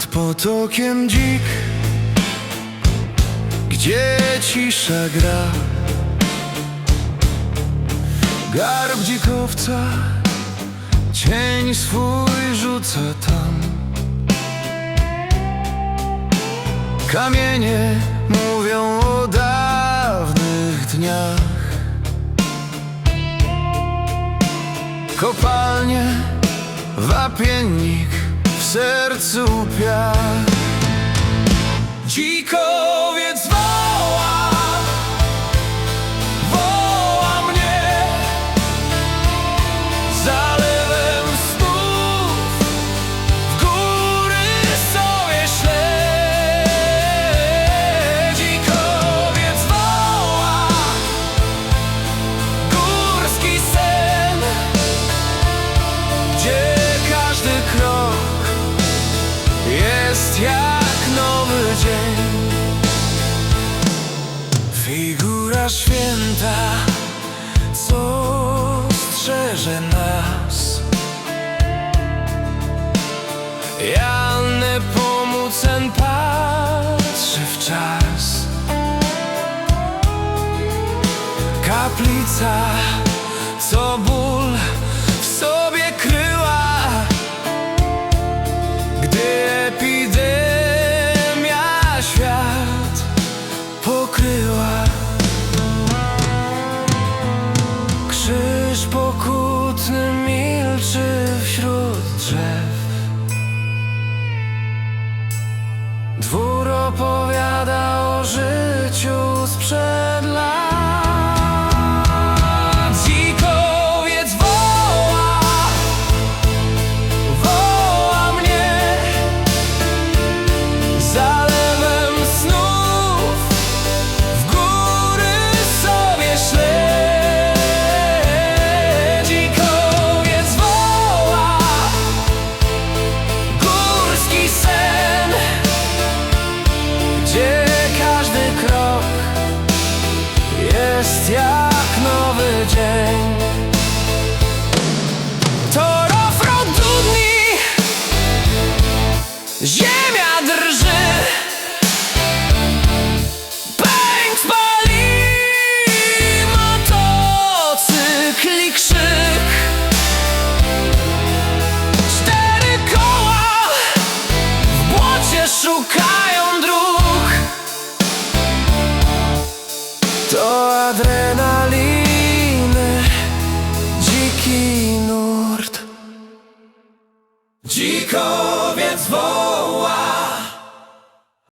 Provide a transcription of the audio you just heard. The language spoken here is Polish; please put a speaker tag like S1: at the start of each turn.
S1: Nad potokiem dzik Gdzie cisza gra. Garb dzikowca Cień swój rzuca tam. Kamienie mówią o dawnych dniach. Kopalnie, wapiennik, sercu piach. Dzikowiec jak nowy dzień. Figura święta, co strzeże nas. Jan Nepomucen patrzy w czas. Kaplica, opowiada To adrenaliny Dziki nurt. Woła